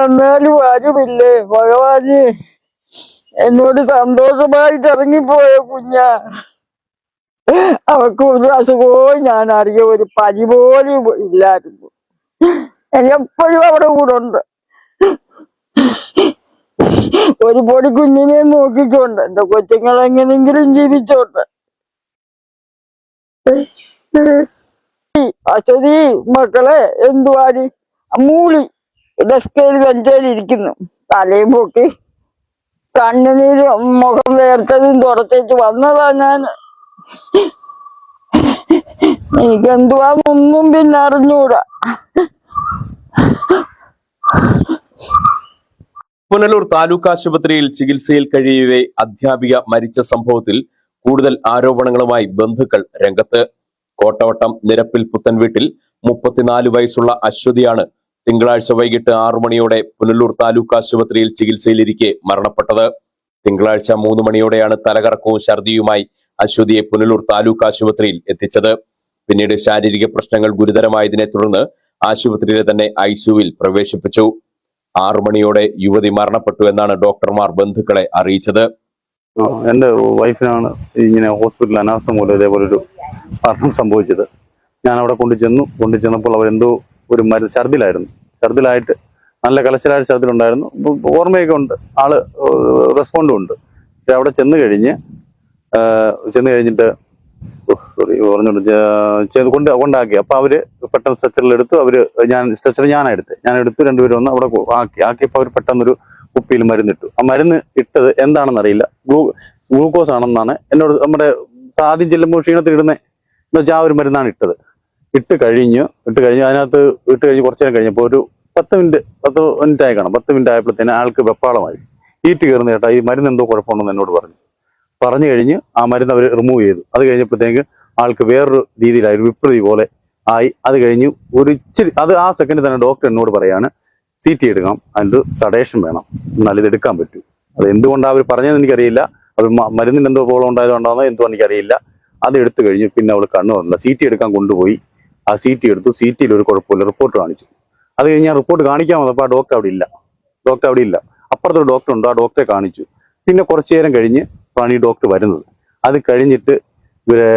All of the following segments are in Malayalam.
വന്നാലും ആരുമില്ലേ? ഭഗവാന് എന്നോട് സന്തോഷമായിട്ട് ഇറങ്ങിപ്പോയ കുഞ്ഞ? അവർക്ക് ഒരു അസുഖവും ഞാൻ അറിയ. ഒരു പനി പോലും ഇല്ലായിരുന്നു. എപ്പോഴും അവിടെ കൂടെ ഉണ്ട്. ഒരു പൊടി കുഞ്ഞിനെ നോക്കിക്കൊണ്ട്. എന്റെ കൊച്ചുങ്ങൾ എങ്ങനെങ്കിലും ജീവിച്ചോട്ടെ. അശ്വതി മക്കളെ എന്തുവാടി? മൂളി. ഡെസ്കയിൽ ബെഞ്ചേലിരിക്കുന്നു തലയും പൊക്കി കണ്ണുനീര് മുഖം വേർത്തതും തുടച്ചേച്ച് വന്നതാ ഞാൻ. എനിക്കെന്തുവാന്നൊന്നും പിന്നെ അറിഞ്ഞൂടാ. പുനലൂർ താലൂക്ക് ആശുപത്രിയിൽ ചികിത്സയിൽ കഴിയവെ അധ്യാപിക മരിച്ച സംഭവത്തിൽ കൂടുതൽ ആരോപണങ്ങളുമായി ബന്ധുക്കൾ രംഗത്ത്. കോട്ടവട്ടം നിരപ്പിൽ പുത്തൻ വീട്ടിൽ മുപ്പത്തിനാല് വയസ്സുള്ള അശ്വതിയാണ് തിങ്കളാഴ്ച വൈകിട്ട് ആറു മണിയോടെ പുനലൂർ താലൂക്ക് ആശുപത്രിയിൽ ചികിത്സയിലിരിക്കെ മരണപ്പെട്ടത്. തിങ്കളാഴ്ച മൂന്ന് മണിയോടെയാണ് തലകറക്കവും ഛർദിയുമായി അശ്വതിയെ പുനലൂർ താലൂക്ക് ആശുപത്രിയിൽ എത്തിച്ചത്. പിന്നീട് ശാരീരിക പ്രശ്നങ്ങൾ ഗുരുതരമായതിനെ തുടർന്ന് ആശുപത്രിയിലെ തന്നെ ഐസിയുവിൽ പ്രവേശിപ്പിച്ചു. ആറു മണിയോടെ യുവതി മരണപ്പെട്ടു എന്നാണ് ഡോക്ടർമാർ ബന്ധുക്കളെ അറിയിച്ചത്. എന്റെ വൈഫിനാണ് ഇങ്ങനെ ഹോസ്പിറ്റലിൽ അനാസ്ഥ മൂലം ഇതേപോലൊരു മരണം സംഭവിച്ചത്. ഞാൻ അവിടെ കൊണ്ടു ചെന്നു കൊണ്ടു ചെന്നപ്പോൾ അവരെന്തോ ഒരു മരുന്ന് ഛർദിലായിരുന്നു. ഛർദിലായിട്ട് നല്ല കലശലായ ഛർദിലുണ്ടായിരുന്നു. ഓർമ്മയൊക്കെ ഉണ്ട്. ആൾ റെസ്പോണ്ടും ഉണ്ട് പക്ഷെ അവിടെ ചെന്ന് കഴിഞ്ഞ് ചെന്ന് കഴിഞ്ഞിട്ട് സോറി പറഞ്ഞോണ്ട് ചെയ്ത് കൊണ്ട് കൊണ്ടാക്കി. അപ്പൊ അവർ പെട്ടെന്ന് സ്ട്രെച്ചറിൽ എടുത്തു. അവർ ഞാൻ സ്ട്രെച്ചർ ഞാനെടുത്ത്. ഞാൻ എടുത്തു രണ്ടുപേരും ഒന്ന് അവിടെ ആക്കി. ആക്കിയപ്പോൾ അവർ പെട്ടെന്നൊരു കുപ്പിയിൽ മരുന്നിട്ടു. ആ മരുന്ന് ഇട്ടത് എന്താണെന്ന് അറിയില്ല ഗ്ലൂ ഗ്ലൂക്കോസ് ആണെന്നാണ് എന്നോട് നമ്മുടെ ആദ്യം ചെല്ലുമ്പോൾ ക്ഷീണത്തിൽ ഇടുന്നത് എന്ന് വെച്ചാൽ ആ ഒരു മരുന്നാണ് ഇട്ടത്. ഇട്ട് കഴിഞ്ഞു ഇട്ട് കഴിഞ്ഞ് അതിനകത്ത് ഇട്ട് കഴിഞ്ഞ് കുറച്ച് നേരം കഴിഞ്ഞപ്പോൾ ഒരു പത്ത് മിനിറ്റ് പത്ത് മിനിറ്റ് ആയി കാണാം. പത്ത് മിനിറ്റ് ആയപ്പോഴത്തേന് ആൾക്ക് വെപ്പാളമായി. ഈറ്റ് കയറുന്ന ചേട്ടാ ഈ മരുന്ന് എന്തോ കുഴപ്പമുണ്ടെന്ന് എന്നോട് പറഞ്ഞു. പറഞ്ഞു കഴിഞ്ഞ് ആ മരുന്ന് അവർ റിമൂവ് ചെയ്തു. അത് കഴിഞ്ഞപ്പോഴത്തേക്ക് ആൾക്ക് വേറൊരു രീതിയിലായി ഒരു വിപ്രതി പോലെ ആയി. അത് കഴിഞ്ഞ് ഒരു ഇച്ചിരി അത് ആ സെക്കൻഡിൽ തന്നെ ഡോക്ടർ എന്നോട് പറയാണ് സി ടി എടുക്കാം അതിന്റെ സഡേഷൻ വേണം. എന്നാൽ ഇത് എടുക്കാൻ പറ്റൂ. അത് എന്തുകൊണ്ടാണ് അവർ പറഞ്ഞതെന്ന് എനിക്കറിയില്ല. അത് മരുന്നിന് എന്തോ പ്രോബ്ലം ഉണ്ടായതുകൊണ്ടാണോ എന്തോ എനിക്കറിയില്ല. അത് എടുത്തു കഴിഞ്ഞ് പിന്നെ അവൾ കണ്ണു വന്നില്ല സി ടി എടുക്കാൻ കൊണ്ടുപോയി. ആ സി ടി എടുത്തു. സി ടിയിൽ ഒരു കുഴപ്പമില്ല. റിപ്പോർട്ട് കാണിച്ചു. അത് കഴിഞ്ഞ് ഞാൻ റിപ്പോർട്ട് കാണിക്കാൻ വന്നപ്പോൾ ആ ഡോക്ടർ അവിടെ ഇല്ല. ഡോക്ടർ അവിടെ ഇല്ല. അപ്പുറത്തൊരു ഡോക്ടർ ഉണ്ട്. ആ ഡോക്ടറെ കാണിച്ചു. പിന്നെ കുറച്ച് നേരം കഴിഞ്ഞ് ആണ് ഈ ഡോക്ടർ വരുന്നത്. അത് കഴിഞ്ഞിട്ട് ഇവരെ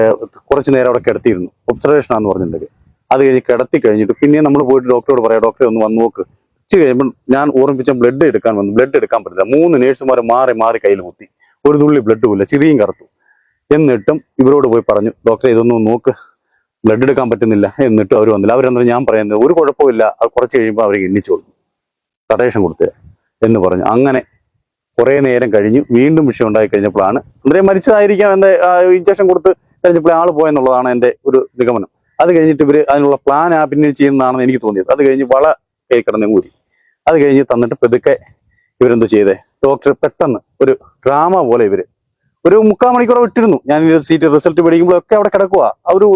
കുറച്ച് നേരം അവിടെ കിടത്തിയിരുന്നു. ഒബ്സർവേഷൻ ആണെന്ന് പറഞ്ഞിട്ടുണ്ടെങ്കിൽ. അത് കഴിഞ്ഞ് കിടത്തി കഴിഞ്ഞിട്ട് പിന്നെ നമ്മൾ പോയിട്ട് ഡോക്ടറോട് പറയാം ഡോക്ടറെ ഒന്ന് വന്ന് നോക്ക്. ഉച്ച കഴിയുമ്പോൾ ഞാൻ ഓർമ്മിച്ച ബ്ലഡ് എടുക്കാൻ വന്നു ബ്ലഡ് എടുക്കാൻ പറ്റില്ല. മൂന്ന് നേഴ്സുമാർ മാറി മാറി കയ്യിൽ കുത്തി. ഒരു തുള്ളി ബ്ലഡ് പോയില്ല ചിരിയും കറുത്തു. എന്നിട്ടും ഇവരോട് പോയി പറഞ്ഞു ഡോക്ടറെ ഇതൊന്നും നോക്ക്. ബ്ലഡ് എടുക്കാൻ പറ്റുന്നില്ല എന്നിട്ട് അവർ വന്നില്ല. അവരെന്താ ഞാൻ പറയുന്നത് ഒരു കുഴപ്പമില്ല അത് കുറച്ച് കഴിയുമ്പോൾ അവർ എണ്ണിച്ചോളും. കടേഷൻ കൊടുത്തു എന്ന് പറഞ്ഞു. അങ്ങനെ കുറേ നേരം കഴിഞ്ഞു വീണ്ടും വിഷയം ഉണ്ടായി കഴിഞ്ഞപ്പോഴാണ് അന്നേരം മരിച്ചതായിരിക്കാം എന്റെ ഇഞ്ചക്ഷൻ കൊടുത്ത് കഴിഞ്ഞപ്പോൾ ആൾ പോയെന്നുള്ളതാണ് എന്റെ ഒരു നിഗമനം. അത് കഴിഞ്ഞിട്ട് ഇവർ അതിനുള്ള പ്ലാൻ ആ പിന്നെ ചെയ്യുന്നതാണെന്ന് എനിക്ക് തോന്നിയത്. അത് കഴിഞ്ഞ് വള കൈ കൂടി അത് കഴിഞ്ഞ് തന്നിട്ട് പെതുക്കെ ഇവരെന്തോ ചെയ്തേ. ഡോക്ടർ പെട്ടെന്ന് ഒരു ഡ്രാമ പോലെ ഇവർ ഒരു മുക്കാൽ മണിക്കൂർ വിട്ടിരുന്നു ഞാൻ സീറ്റ് റിസൾട്ട് മേടിക്കുമ്പോഴൊക്കെ അവിടെ കിടക്കുക ഒരു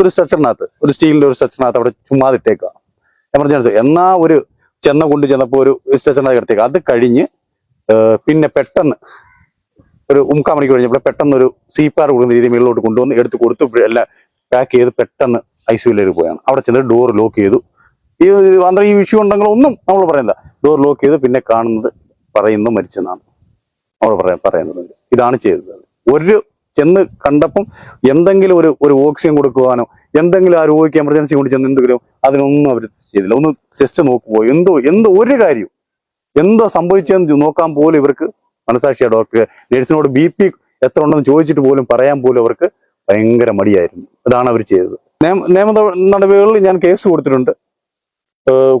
ഒരു സ്ട്രക്ചറിനകത്ത് ഒരു സ്റ്റീലിന്റെ ഒരു സ്ട്രക്ചറിനകത്ത് അവിടെ ചുമ്മാതിട്ടേക്കുക എമർജൻസി എന്നാ ഒരു ചെന്ന കൊണ്ട് ചെന്നപ്പോൾ ഒരു സ്ട്രക്ചറിനകത്ത് കിടത്തേക്കുക അത് കഴിഞ്ഞ് പിന്നെ പെട്ടെന്ന് ഒരു മുക്കാൽ മണിക്കൂർ കഴിഞ്ഞപ്പോൾ പെട്ടെന്ന് ഒരു സീപ്പാർ കൊടുക്കുന്ന രീതി മുകളിലോട്ട് കൊണ്ടുവന്ന് എടുത്ത് കൊടുത്തു എല്ലാം പാക്ക് ചെയ്ത് പെട്ടെന്ന് ഐ സിയിലേക്ക് പോയാണ്. അവിടെ ചെന്ന് ഡോർ ലോക്ക് ചെയ്തു. ഈ അന്നേരം ഈ വിഷയം ഉണ്ടെങ്കിൽ ഒന്നും നമ്മൾ പറയുന്നില്ല. ഡോർ ലോക്ക് ചെയ്ത് പിന്നെ കാണുന്നത് പറയുന്നു മരിച്ചെന്നാണ്. നമ്മൾ പറയാൻ പറയുന്നത്. ഇതാണ് ചെയ്തത്. ഒരു ചെന്ന് കണ്ടപ്പം എന്തെങ്കിലും ഒരു ഒരു ഓക്സിജൻ കൊടുക്കുവാനോ എന്തെങ്കിലും ആ രോഗിക്ക് എമർജൻസി കൊണ്ട് ചെന്ന് എന്തെങ്കിലും അതിനൊന്നും അവർ ചെയ്തില്ല. ഒന്ന് ജസ്റ്റ് നോക്കുമ്പോൾ എന്തോ എന്തോ ഒരു കാര്യം. എന്തോ സംഭവിച്ചതെന്ന് നോക്കാൻ പോലും ഇവർക്ക് മനസാക്ഷിയ ഡോക്ടർ നേഴ്സിനോട് ബി പി എത്ര ഉണ്ടെന്ന് ചോദിച്ചിട്ട് പോലും പറയാൻ പോലും അവർക്ക് ഭയങ്കര മടിയായിരുന്നു. അതാണ് അവർ ചെയ്തത്. നിയമ നടപടികളിൽ ഞാൻ കേസ് കൊടുത്തിട്ടുണ്ട്.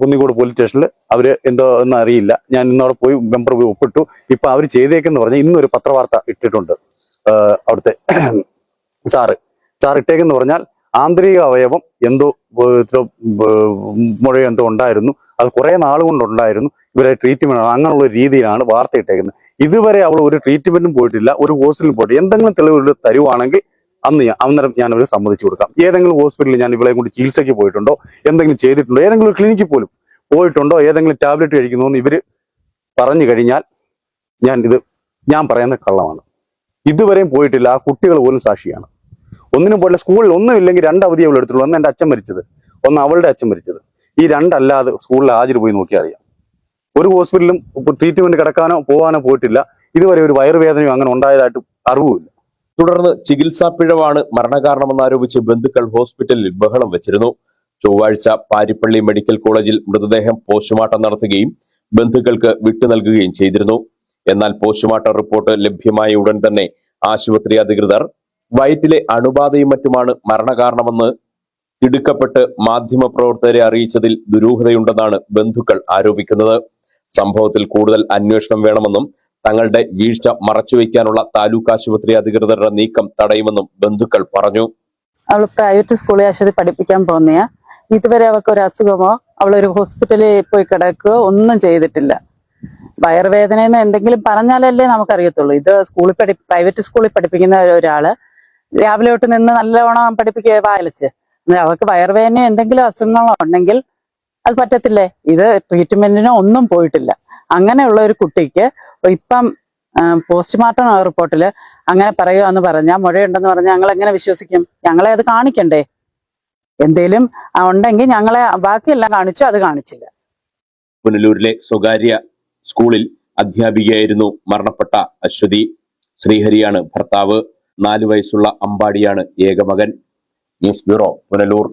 കുന്നിക്കോട് പോലീസ് സ്റ്റേഷനിൽ അവർ എന്തോ എന്ന് അറിയില്ല. ഞാൻ ഇന്നവിടെ പോയി മെമ്പർ പോയി ഒപ്പിട്ടു. ഇപ്പൊ അവർ ചെയ്തേക്കെന്ന് പറഞ്ഞാൽ ഇന്നൊരു പത്രവാർത്ത ഇട്ടിട്ടുണ്ട്. അവിടുത്തെ സാറ്. സാർ ഇട്ടേക്കെന്ന് പറഞ്ഞാൽ ആന്തരിക അവയവം എന്തോ മുഴയോ എന്തോ ഉണ്ടായിരുന്നു. അത് കുറെ നാൾ കൊണ്ടുണ്ടായിരുന്നു ഇവരെ ട്രീറ്റ്മെന്റ് അങ്ങനെയുള്ള രീതിയിലാണ് വാർത്ത ഇട്ടേക്കുന്നത്. ഇതുവരെ അവൾ ഒരു ട്രീറ്റ്മെന്റും പോയിട്ടില്ല. ഒരു ഹോസ്പിറ്റലിൽ പോയിട്ട് എന്തെങ്കിലും തെളിവുകൾ തരുവാണെങ്കിൽ അന്ന് അന്നേരം ഞാൻ അവരെ സമ്മതിച്ചു കൊടുക്കാം. ഏതെങ്കിലും ഹോസ്പിറ്റലിൽ ഞാൻ ഇവളെ കൊണ്ട് ചികിത്സയ്ക്ക് പോയിട്ടുണ്ടോ? എന്തെങ്കിലും ചെയ്തിട്ടുണ്ടോ? ഏതെങ്കിലും ക്ലിനിക്കിൽ പോലും പോയിട്ടുണ്ടോ? ഏതെങ്കിലും ടാബ്ലറ്റ് കഴിക്കുന്നു എന്ന് ഇവർ പറഞ്ഞു കഴിഞ്ഞാൽ ഞാൻ ഇത് ഞാൻ പറയുന്ന കള്ളമാണ്. ഇതുവരെയും പോയിട്ടില്ല. ആ കുട്ടികൾ പോലും സാക്ഷിയാണ്. ഒന്നിനും പോയില്ല സ്കൂളിൽ ഒന്നും ഇല്ലെങ്കിൽ രണ്ട് അവധി അവൾ എടുത്തുള്ളൂ. ഒന്ന് എന്റെ അച്ഛൻ മരിച്ചത്. ഒന്ന് അവളുടെ അച്ഛൻ മരിച്ചത്. ഈ രണ്ടല്ലാതെ സ്കൂളിൽ ഹാജർ പോയി നോക്കിയാൽ അറിയാം ഒരു ഹോസ്പിറ്റലിലും ട്രീറ്റ്മെന്റ് കിടക്കാനോ പോകാനോ പോയിട്ടില്ല. ഇതുവരെ ഒരു വയറുവേദനയോ അങ്ങനെ ഉണ്ടായതായിട്ട് അറിവുമില്ല. തുടർന്ന് ചികിത്സാ പിഴവാണ് മരണകാരണമെന്നാരോപിച്ച് ബന്ധുക്കൾ ഹോസ്പിറ്റലിൽ ബഹളം വെച്ചിരുന്നു. ചൊവ്വാഴ്ച പാരിപ്പള്ളി മെഡിക്കൽ കോളേജിൽ മൃതദേഹം പോസ്റ്റ്മോർട്ടം നടത്തുകയും ബന്ധുക്കൾക്ക് വിട്ടു നൽകുകയും ചെയ്തിരുന്നു. എന്നാൽ പോസ്റ്റ്മോർട്ടം റിപ്പോർട്ട് ലഭ്യമായ ഉടൻ തന്നെ ആശുപത്രി അധികൃതർ വയറ്റിലെ അണുബാധയും മറ്റുമാണ് മരണകാരണമെന്ന് തിടുക്കപ്പെട്ട് മാധ്യമപ്രവർത്തകരെ അറിയിച്ചതിൽ ദുരൂഹതയുണ്ടെന്നാണ് ബന്ധുക്കൾ ആരോപിക്കുന്നത്. സംഭവത്തിൽ കൂടുതൽ അന്വേഷണം വേണമെന്നും തങ്ങളുടെ വീഴ്ച മറച്ചുവെക്കാനുള്ള താലൂക്ക് ആശുപത്രി അധികൃതരുടെ നീക്കം തടയുമെന്നും ബന്ധുക്കൾ പറഞ്ഞു. അവൾ പ്രൈവറ്റ് സ്കൂളിൽ ആശുപത്രി പഠിപ്പിക്കാൻ പോകുന്നയാ ഇതുവരെ അവൾക്ക് ഒരു അസുഖമോ അവൾ ഒരു ഹോസ്പിറ്റലിൽ പോയി കിടക്കുകയോ ഒന്നും ചെയ്തിട്ടില്ല. വയറുവേദന എന്ന് എന്തെങ്കിലും പറഞ്ഞാലല്ലേ നമുക്കറിയത്തുള്ളൂ. ഇത് സ്കൂളിൽ പഠി പ്രൈവറ്റ് സ്കൂളിൽ പഠിപ്പിക്കുന്ന ഒരാൾ രാവിലെ തൊട്ട് നിന്ന് നല്ലവണ്ണം പഠിപ്പിക്കുക വായിലിച്ച് അവൾക്ക് വയറുവേദന എന്തെങ്കിലും അസുഖങ്ങളോ ഉണ്ടെങ്കിൽ അത് പറ്റത്തില്ലേ? ഇത് ട്രീറ്റ്മെന്റിനോ ഒന്നും പോയിട്ടില്ല. അങ്ങനെയുള്ള ഒരു കുട്ടിക്ക് ഇപ്പം പോസ്റ്റ്മോർട്ടം റിപ്പോർട്ടിൽ അങ്ങനെ പറയുക പറഞ്ഞാൽ മുഴയുണ്ടെന്ന് പറഞ്ഞാൽ ഞങ്ങൾ എങ്ങനെ വിശ്വസിക്കും? ഞങ്ങളെ അത് കാണിക്കണ്ടേ? എന്തേലും ഉണ്ടെങ്കിൽ ഞങ്ങളെ ബാക്കിയെല്ലാം കാണിച്ചു അത് കാണിച്ചില്ല. പുനലൂരിലെ സ്വകാര്യ സ്കൂളിൽ അധ്യാപികയായിരുന്നു മരണപ്പെട്ട അശ്വതി. ശ്രീഹരിയാണ് ഭർത്താവ്. നാലു വയസ്സുള്ള അമ്പാടിയാണ് ഏകമകൻ. News bureau Punalur.